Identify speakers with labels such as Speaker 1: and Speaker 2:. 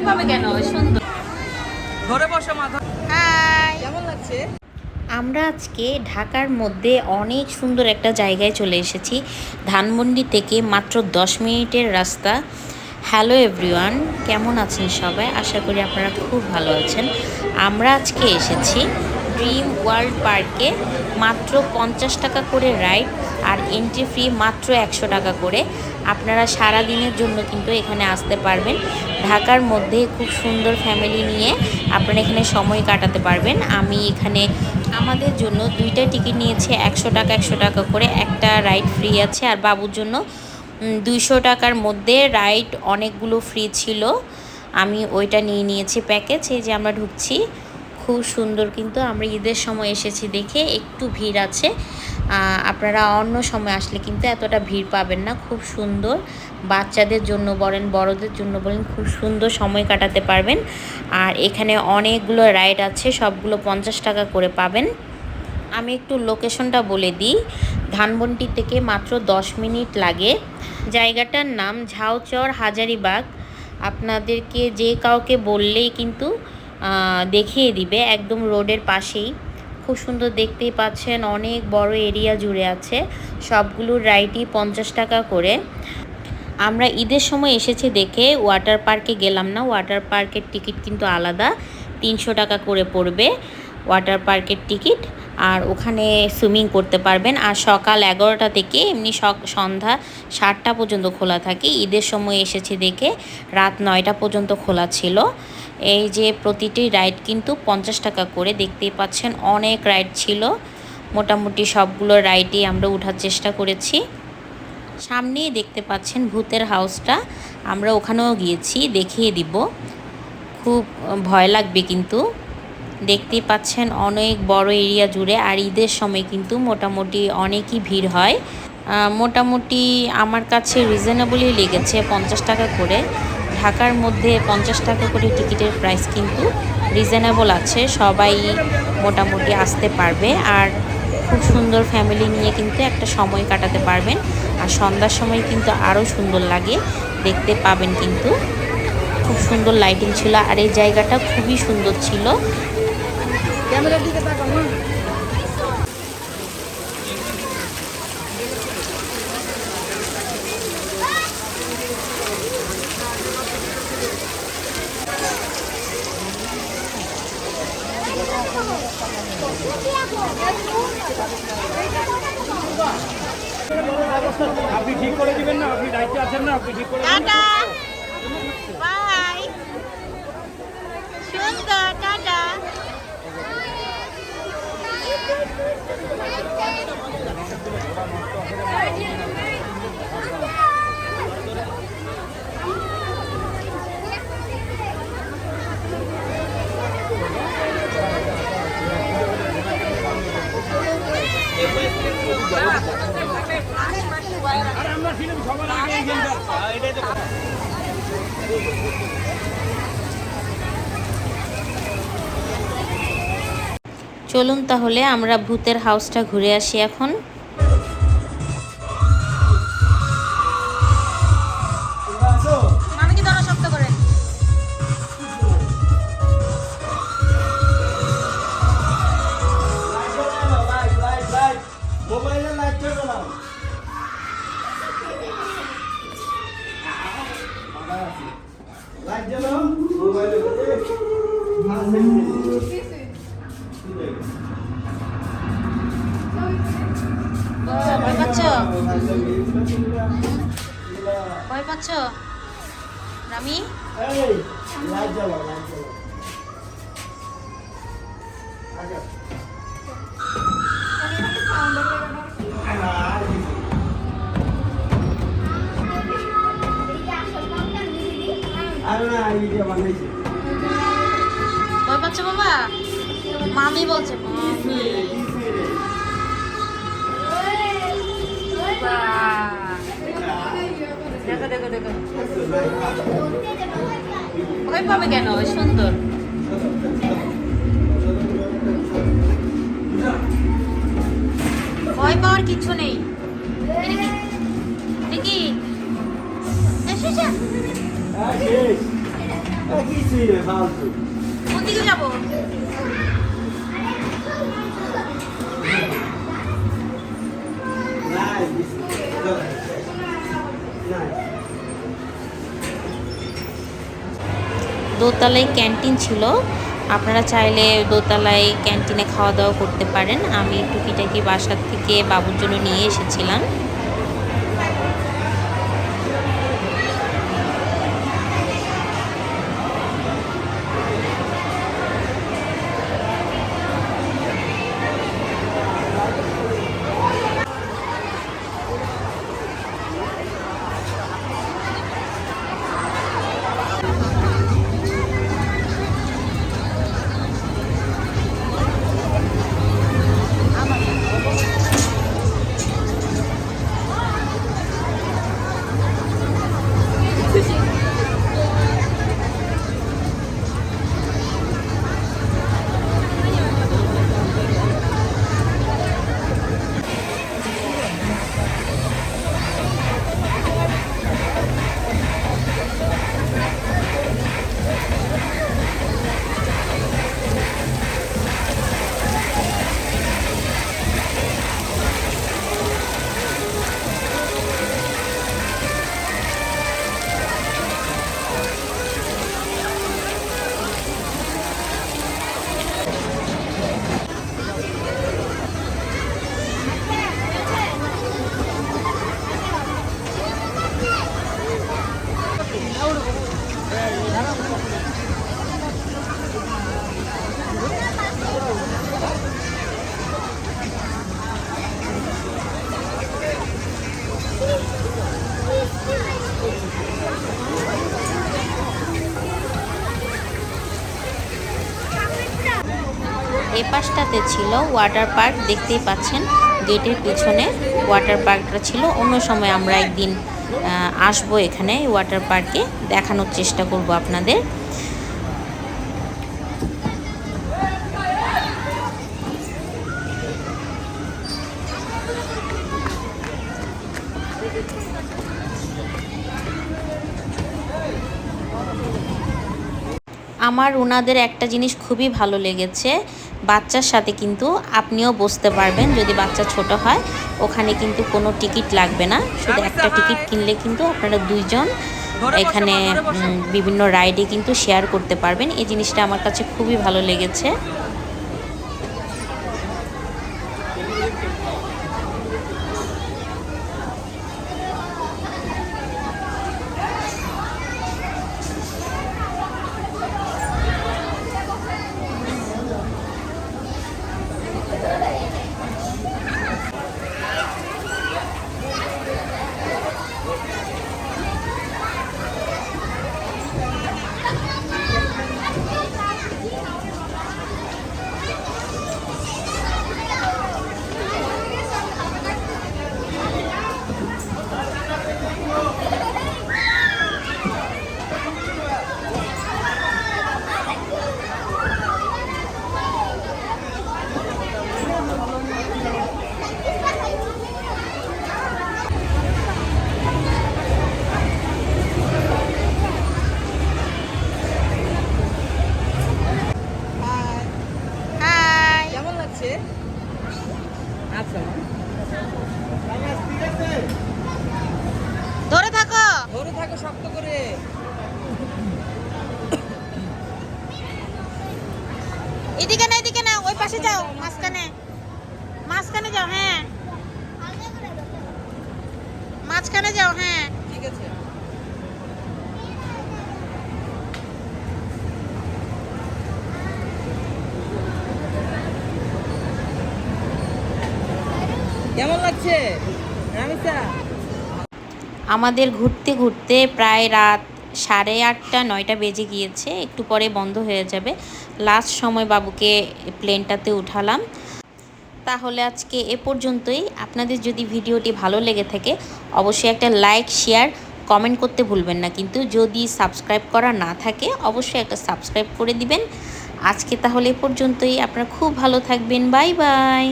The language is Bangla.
Speaker 1: ভয় পাবে কেন? সুন্দর।
Speaker 2: ধরে বসো মাথা
Speaker 1: হাই
Speaker 2: কেমন লাগছে?
Speaker 3: আমরা আজকে ঢাকার মধ্যে অনেক সুন্দর একটা জায়গায় চলে এসেছি। ধানমন্ডি থেকে মাত্র দশ মিনিটের রাস্তা। হ্যালো এভরিওয়ান কেমন আছেন সবাই? আশা করি আপনারা খুব ভালো আছেন। আমরা আজকে এসেছি ড্রিম ওয়ার্ল্ড পার্কে মাত্র পঞ্চাশ টাকা করে রাইড আর এন্ট্রি ফ্রি মাত্র একশো টাকা করে। আপনারা সারা দিনের জন্য কিন্তু এখানে আসতে পারবেন। ঢাকার মধ্যে খুব সুন্দর ফ্যামিলি নিয়ে আপনারা এখানে সময় কাটাতে পারবেন। আমি এখানে আমাদের জন্য দুইটা টিকিট নিয়েছে, একশো টাকা একশো টাকা করে। একটা রাইড ফ্রি আছে আর বাবুর জন্য দুইশো টাকার মধ্যে রাইড অনেকগুলো ফ্রি ছিল। আমি ওইটা নিয়ে নিয়েছি প্যাকেজ এই যে আমরা ঢুকছি খুব সুন্দর কিন্তু আমরা ঈদের সময় এসেছি দেখে একটু ভিড় আছে। আপনারা অন্য সময় আসলে কিন্তু এতটা ভিড় পাবেন না, খুব সুন্দর। বাচ্চাদের জন্য বলেন, বড়দের জন্য বলেন, খুব সুন্দর সময় কাটাতে পারবেন। আর এখানে অনেকগুলো রাইড আছে, সবগুলো পঞ্চাশ টাকা করে পাবেন। আমি একটু লোকেশনটা বলে দিই। ধানবন্টি থেকে মাত্র দশ মিনিট লাগে। জায়গাটার নাম ঝাউচর হাজারিবাগ। আপনাদেরকে যে কাউকে বললেই কিন্তু দেখিয়ে দিবে একদম রোডের পাশেই। খুব সুন্দর দেখতেই পাচ্ছেন, অনেক বড় এরিয়া জুড়ে আছে। সবগুলো রাইডই পঞ্চাশ টাকা করে। আমরা ঈদের সময় এসেছি দেখে ওয়াটার পার্কে গেলাম না। ওয়াটার পার্কের টিকিট কিন্তু আলাদা, তিনশো টাকা করে পড়বে ওয়াটার পার্কের টিকিট। আর ওখানে সুইমিং করতে পারবেন। আর সকাল এগারোটা থেকে এমনি সন্ধ্যা সাতটা পর্যন্ত খোলা থাকে। ঈদের সময় এসেছে দেখে রাত নয়টা পর্যন্ত খোলা ছিল। এই যে প্রতিটি রাইড কিন্তু পঞ্চাশ টাকা করে, দেখতেই পাচ্ছেন অনেক রাইড ছিল। মোটামুটি সবগুলো রাইডই আমরা ওঠার চেষ্টা করেছি। সামনেই দেখতে পাচ্ছেন ভূতের হাউসটা আমরা ওখানেও গিয়েছি, দেখিয়ে দিব। খুব ভয় লাগবে কিন্তু। দেখতেই পাচ্ছেন অনেক বড় এরিয়া জুড়ে, আর ঈদের সময় কিন্তু মোটামুটি অনেকই ভিড় হয়। মোটামুটি আমার কাছে রিজনেবলই লেগেছে পঞ্চাশ টাকা করে। ঢাকার মধ্যে পঞ্চাশ টাকা করে টিকিটের প্রাইস কিন্তু রিজনেবল আছে। সবাই মোটামুটি আসতে পারবে আর খুব সুন্দর ফ্যামিলি নিয়ে কিন্তু একটা সময় কাটাতে পারবেন। আর সন্ধ্যার সময় কিন্তু আরও সুন্দর লাগে, দেখতে পাবেন কিন্তু। খুব সুন্দর লাইটিং ছিল আর এই জায়গাটা খুবই সুন্দর ছিল
Speaker 2: ক্যামেরার দিকে তাকাও না
Speaker 4: আপনি ঠিক করে দিবেন না আপনি দায়িত্বে আছেন না আপনি ঠিক করে দিবেন
Speaker 1: টাটা বাই সুন্দর টাটা
Speaker 4: আরে আমরা
Speaker 3: চলুন তাহলে আমরা ভূতের হাউসটা ঘুরে আসি এখন।
Speaker 1: ভয় পাচ্ছ? ভয় পাচ্ছ? রামি? ভয় মামি বলছে মামি। দেখো দেখো দেখো। ভয় পাবে কেন? সুন্দর। ভয় পাওয়ার কিছু নেই।
Speaker 5: না ফালতু।
Speaker 1: কোন দিকে যাব?
Speaker 3: দোতলায় ক্যান্টিন ছিল। আপনারা চাইলে দোতলায় ক্যান্টিনে খাওয়া দাওয়া করতে পারেন। আমি টুকিটাকি বাসার থেকে বাবুর জন্য নিয়ে এসেছিলাম। পাশটাতে ছিল ওয়াটার পার্ক, দেখতেই পাচ্ছেন গেটের পিছনে ওয়াটার পার্কটা ছিল। অন্য সময় আমরা একদিন আসব এখানে ওয়াটার পার্কে, দেখানোর চেষ্টা করব আপনাদের। আমার ওনাদের একটা জিনিস খুবই ভালো লেগেছে বাচ্চার সাথে কিন্তু আপনিও বসতে পারবেন যদি বাচ্চা ছোট হয়। ওখানে কিন্তু কোনো টিকিট লাগবে না। শুধু একটা টিকিট কিনলে কিন্তু আপনারা দুইজন এখানে বিভিন্ন রাইডে কিন্তু শেয়ার করতে পারবেন। এই জিনিসটা আমার কাছে খুবই ভালো লেগেছে
Speaker 1: হাই
Speaker 2: কেমন লাগছে আচ্ছা
Speaker 1: ধরে থাকো
Speaker 2: ধরে থাকো, শক্ত করে।
Speaker 1: এদিকে না এদিকে না, ওই পাশে যাও, মাঝখানে। মাঝখানে যাও হ্যাঁ। মাঝখানে যাও হ্যাঁ।
Speaker 2: ঠিক আছে। কেমন লাগছে? রামিসা?
Speaker 3: আমাদের ঘুরতে ঘুরতে প্রায় রাত সাড়ে আটটা, নয়টা বেজে গিয়েছে। একটু পরে বন্ধ হয়ে যাবে। লাস্ট সময় বাবুকে প্লেনটাতে উঠালাম। তাহলে আজকে এ পর্যন্তই। আপনাদের যদি ভিডিওটি ভালো লেগে থাকে, অবশ্যই একটা লাইক শেয়ার কমেন্ট করতে ভুলবেন না। কিন্তু যদি সাবস্ক্রাইব করা না থাকে, অবশ্যই একটা সাবস্ক্রাইব করে দিবেন। আজকে তাহলে এ পর্যন্তই। আপনারা খুব ভালো থাকবেন। Bye bye